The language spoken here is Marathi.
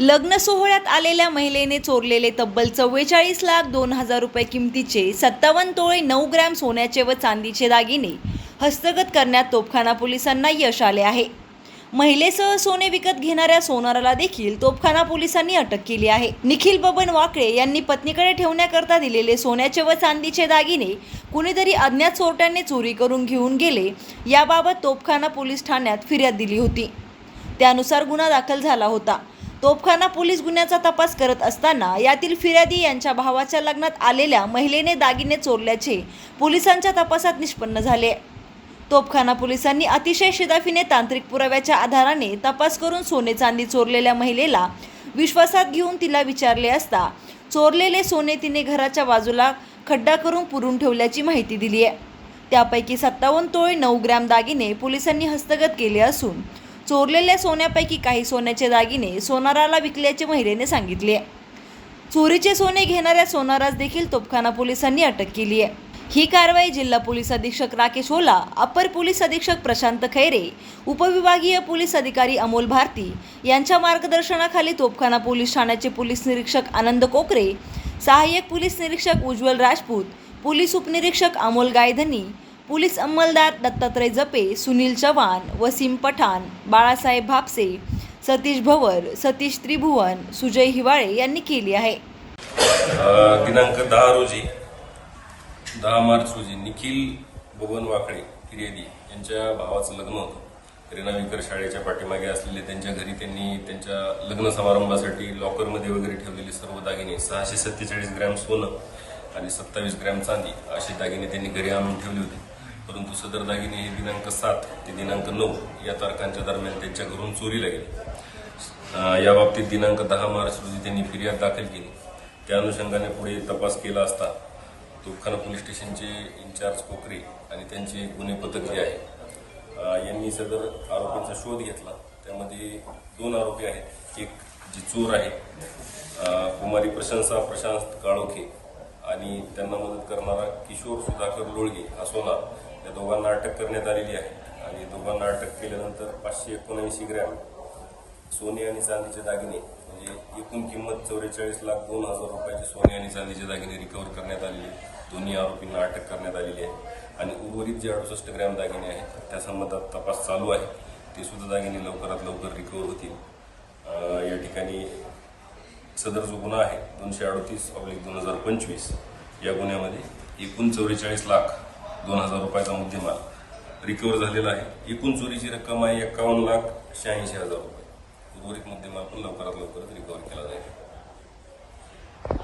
लग्न सोहळ्यात आलेल्या महिलेने चोरलेले तब्बल चव्वेचाळीस लाख दोन हजार रुपये किमतीचे सत्तावन्न तोळे नऊ ग्रॅम सोन्याचे व चांदीचे दागिने हस्तगत करण्यात तोपखाना पोलिसांना यश आले आहे. महिलेसह सोने विकत घेणाऱ्या सोनाराला देखील तोपखाना पोलिसांनी अटक केली आहे. निखिल बबन वाकळे यांनी पत्नीकडे ठेवण्याकरता दिलेले सोन्याचे व चांदीचे दागिने कुणीतरी अज्ञात चोरट्यांनी चोरी करून घेऊन गेले याबाबत तोपखाना पोलीस ठाण्यात फिर्याद दिली होती. त्यानुसार गुन्हा दाखल झाला होता. तोपखाना पोलीस गुन्ह्याचा तपास करत असताना यातील फिर्यादी यांच्या भावाच्या लग्नात आलेल्या महिलेने दागिने चोरल्याचे पोलिसांच्या तपासात निष्पन्न झाले. तोपखाना पोलिसांनी अतिशय शिदाफीने तांत्रिक पुराव्याच्या आधाराने तपास करून सोने चांदी चोरलेल्या महिलेला विश्वासात घेऊन तिला विचारले असता चोरलेले सोने तिने घराच्या बाजूला खड्डा करून पुरून ठेवल्याची माहिती दिली आहे त्यापैकी सत्तावन्न तोळे नऊ ग्रॅम दागिने पोलिसांनी हस्तगत केले असून चोरलेल्या सोन्यापैकी काही सोन्याचे दागिने सोनाराला विकल्याचे महिलेने सांगितले. चोरीचे सोने घेणाऱ्या सोनारास देखील तोपखाना पोलिसांनी अटक केली आहे. ही कारवाई जिल्हा पोलीस अधीक्षक राकेश ओला अप्पर पोलीस अधीक्षक प्रशांत खैरे उपविभागीय पोलीस अधिकारी अमोल भारती यांच्या मार्गदर्शनाखाली तोपखाना पोलीस ठाण्याचे पोलीस निरीक्षक आनंद कोकरे सहाय्यक पोलीस निरीक्षक उज्ज्वल राजपूत पोलीस उपनिरीक्षक अमोल गायधनी पोलीस अंमलदार दत्तात्रय जपे सुनील चव्हाण वसीम पठाण बाळासाहेब भापसे सतीश भवर सतीश त्रिभुवन सुजय हिवाळे यांनी केली आहे. दिनांक दहा रोजी दहा मार्च रोजी निखिल बबन वाकळे फिर्यादी यांच्या भावाचं लग्न होतं. रेनाविकर शाळेच्या पाठीमागे असलेले त्यांच्या घरी त्यांनी त्यांच्या लग्न समारंभासाठी लॉकरमध्ये वगैरे ठेवलेले सर्व दागिने सहाशे सत्तेचाळीस ग्रॅम सोनं आणि सत्तावीस ग्रॅम चांदी असे दागिने त्यांनी घरी आणून ठेवले होते. परंतु सदर दागिने हे दिनांक सात ते दिनांक नऊ या तारखांच्या दरम्यान त्यांच्या घरून चोरीला गेले. याबाबतीत या बाबतीत दिनांक दहा मार्च रोजी त्यांनी फिर्याद दाखल केली. त्या अनुषंगाने पुढे तपास केला असता तोपखाना पोलीस स्टेशनचे इंचार्ज कोकरे आणि त्यांचे गुन्हे पथक जे आहे यांनी सदर आरोपींचा शोध घेतला. त्यामध्ये दोन आरोपी आहेत. एक जी चोर आहे कुमारी प्रशंसा प्रशांत काळोखे आणि त्यांना मदत करणारा किशोर सुधाकर लोळगे हा सोना या दोघांना अटक करण्यात आलेली आहे. आणि दोघांना अटक केल्यानंतर पाचशे एकोणऐंशी ग्रॅम सोने आणि चांदीचे दागिने म्हणजे एकूण किंमत चौवेचाळीस लाख दोन हजार रुपयाचे सोने आणि चांदीचे दागिने रिकव्हर करण्यात आलेले दोन्ही आरोपींना अटक करण्यात आलेली आहे. आणि उर्वरित जे अडुसष्ट ग्रॅम दागिने आहेत त्या संबंधात तपास चालू आहे. ते सुद्धा दागिने लवकरात लवकर रिकव्हर होतील. या ठिकाणी सदर जो गुन्हा आहे दोनशे अडतीस ऑब्लिक दोन हजार पंचवीस या गुन्ह्यामध्ये एकूण चौवेचाळीस लाख दोन हजार रुपयाचा मुद्देमाल. रिकव्हर झालेला आहे. एकूण चोरीची रक्कम आहे एकावन्न लाख शहाऐंशी हजार रुपये. उर्वरित मुद्देमाल पण लवकरात लवकरच रिकव्हर केला जाईल.